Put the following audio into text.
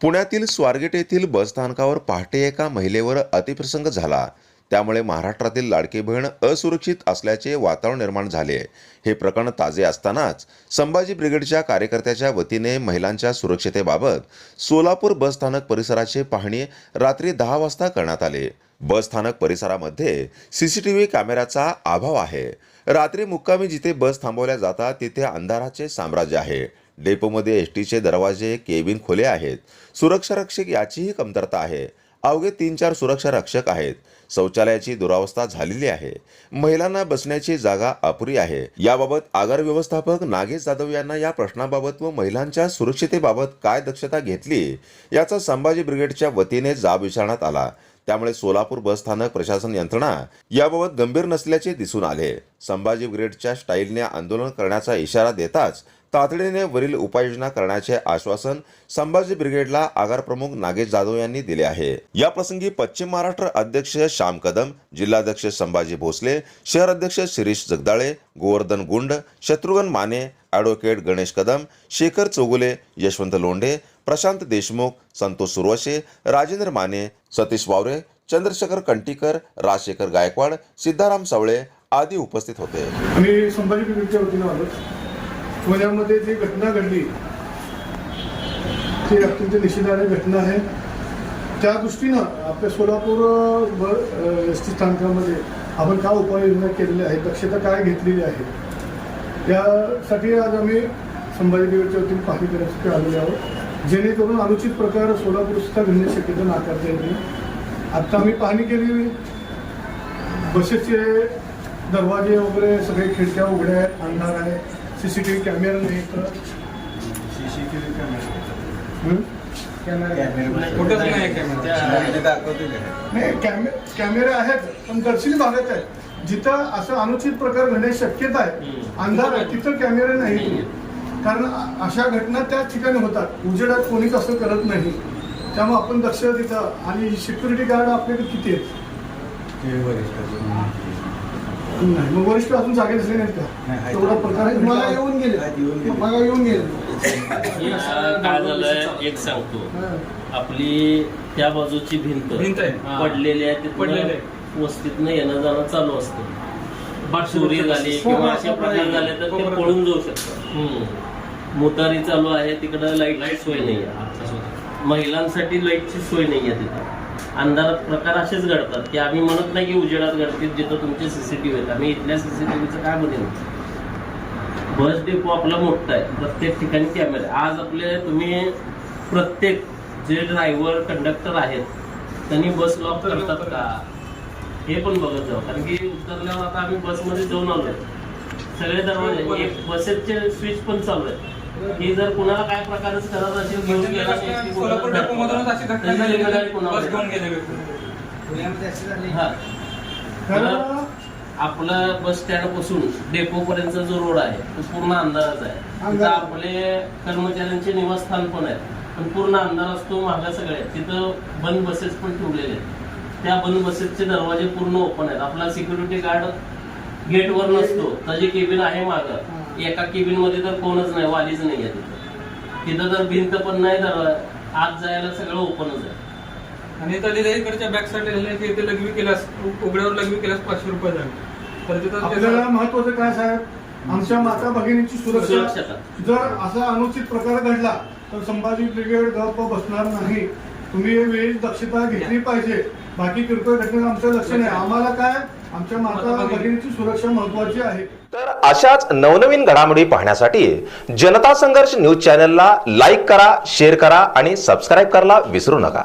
पुण्यातील स्वारगेट येथील बसस्थानकावर पहाटे एका महिलेवर अतिप्रसंग झाला. त्यामुळे महाराष्ट्रातील लाडकी बहीण असुरक्षित असल्याचे वातावरण निर्माण झाले. हे प्रकरण ताजे असतानाच संभाजी ब्रिगेडच्या कार्यकर्त्याच्या वतीने महिलांच्या सुरक्षितेबाबत सोलापूर बसस्थानक परिसराचे पाहणी रात्री दहा वाजता करण्यात आले. बसस्थानक परिसरामध्ये सी सी टी व्ही कॅमेऱ्याचा अभाव आहे. रात्री मुक्कामी जिथे बस थांबवल्या जातात तिथे अंधाराचे साम्राज्य आहे. डेपोमध्ये एस टीचे दरवाजे केबिन खुले आहेत. सुरक्षा रक्षक याचीही कमतरता आहे. अवघे तीन चार सुरक्षा रक्षक आहेत. शौचालयाची दुरावस्था झालेली आहे. महिलांना बसण्याची जागा अपुरी आहे. याबाबत आगार व्यवस्थापक नागेश जाधव यांना या प्रश्नाबाबत व महिलांच्या सुरक्षितेबाबत काय दक्षता घेतली याचा संभाजी ब्रिगेडच्या वतीने जाब विचारण्यात आला. त्यामुळे सोलापूर बसस्थानक प्रशासन यंत्रणा याबाबत गंभीर नसल्याचे दिसून आले. संभाजी ब्रिगेडच्या स्टाईलने आंदोलन करण्याचा इशारा देताच तातडीने वरील उपाययोजना करण्याचे आश्वासन संभाजी ब्रिगेडला आगार प्रमुख नागेश जाधव यांनी दिले आहे. या प्रसंगी पश्चिम महाराष्ट्र अध्यक्ष श्याम कदम जिल्हाध्यक्ष संभाजी भोसले शहर अध्यक्ष शिरीष जगदाळे गोवर्धन गुंड शत्रुघ्न माने ॲडव्होकेट गणेश कदम शेखर चौगुले यशवंत लोंढे प्रशांत देशमुख संतोष सुरवशे राजेंद्र माने सतीश वावरे चंद्रशेखर कंटीकर राजशेखर गायकवाड सिद्धाराम सावळे आदी उपस्थित होते. पुण्यामध्ये जी घटना घडली ती अत्यंत निषेधार्ह घटना आहे. त्या दृष्टीनं आपल्या सोलापूर एस टी स्थानकामध्ये आपण काय उपाययोजना केलेल्या आहेत दक्षता काय घेतलेली आहे यासाठी आज आम्ही संभाजीनगरच्या वतीने पाहणी करण्यासाठी आलेलो आहोत. जेणेकरून अनुचित प्रकार सोलापूर सुद्धा घडण्याची शक्यता नाकारता येते आत्ता आम्ही पाहणी केली बसेसचे दरवाजे वगैरे सगळे खिडक्या उघड्या आहेत आहे. C C T V camera नाही तर. हं? कुठंच नाही. कॅमेरा. नाही कॅमे कॅमेरे आहेत पण दर्शनी भागात आहेत. जिथं असं अनुचित प्रकार घडण्याची शक्यता आहे अंधार आहे तिथं कॅमेरे नाही. कारण अशा घटना त्याच ठिकाणी होतात. उजेडात कोणीच असं करत नाही. त्यामुळे आपण दक्ष तिथं आणि सिक्युरिटी गार्ड आपल्याकडे किती आहेत? नाही. मग वरिष्ठ अजून जागेत असले नाहीत नाही, का. तेवढा प्रकार आहे? मला येऊन गेले. आहेत, येऊन गेले. मला येऊन गेले. काय झालंय? एक सांगतो. हं. आपली त्या बाजूची भिंत. पडलेली आहे पडलेली वस्तीतनं येणं जाणं चालू असतं. चोरी झाली किंवा असे प्रकार झाले तर ते पळून जाऊ शकतात. मुतारी चालू आहे तिकडं लाइट सोय नाही. आहे महिलांसाठी लाईटची सोय नाही आहे तिथं. अंधारात प्रकार असेच घडतात की आम्ही म्हणत नाही की उजेडात घडतील जिथं तुमचे सीसीटीव्ही आहेत. आम्ही इथल्या सीसीटीव्हीचं काय बनेल बस डेपो आपला मोठा आहे प्रत्येक ठिकाणी कॅमेरा आज आपले तुम्ही प्रत्येक जे ड्रायव्हर कंडक्टर आहेत त्यांनी बस लॉक करतात का? हे पण बघत जाऊ कारण की उतरल्यावर आता आम्ही बसमध्ये जाऊन आलोय. सगळे दरवाजे एक बसेसचे स्विच पण चालू आहे की जर कुणाला काय प्रकारच करत असेल घेऊन गेला की सोलापूर डेपो मधूनच अशी घटना झाली जिम्मेदारी कोणावर बस घेऊन? गेले हा. आपलं बस स्टँडपासून डेपो पर्यंतचा जो रोड आहे तो पूर्ण अंधाराचा आहे. तिथं अंधार. आपले कर्मचाऱ्यांचे निवासस्थान पण आहे. पण पूर्ण अंधार असतो मागा सगळे तिथं बंद बसेस पण ठेवलेले आहेत. त्या बंद बसेसचे दरवाजे पूर्ण ओपन आहेत. आपला सिक्युरिटी गार्ड गेटवर नसतो. त्याची केबिन आहे मागं. एका केबिनमध्ये तर कोणच नाही वालीच नाही आहे तिथं. तिथं तर भिंत पण नाही तर आत जायला सगळं ओपनच आहे. आणि इकडच्या बॅक की इथे लघवी केल्यास उघड्यावर लघवी केल्यास पाचशे रुपये झाले. तर तिथं आपल्याला महत्वाचं काय साहेब? आमच्या माता भगिनींची सुरक्षा. जर असा अनुचित प्रकार घडला तर संभाजी ब्रिगेड गप्प बसणार नाही. तुम्ही वेळेस दक्षता घेतली पाहिजे. बाकी किरकोळ घटनेत आमचं लक्ष नाही. आम्हाला काय? आमच्या माता भगिनीची सुरक्षा महत्वाची आहे. तर अशाच नवनवीन घडामोडी पाहण्यासाठी जनता संघर्ष न्यूज चॅनलला लाईक करा शेअर करा आणि सबस्क्राईब करायला विसरू नका.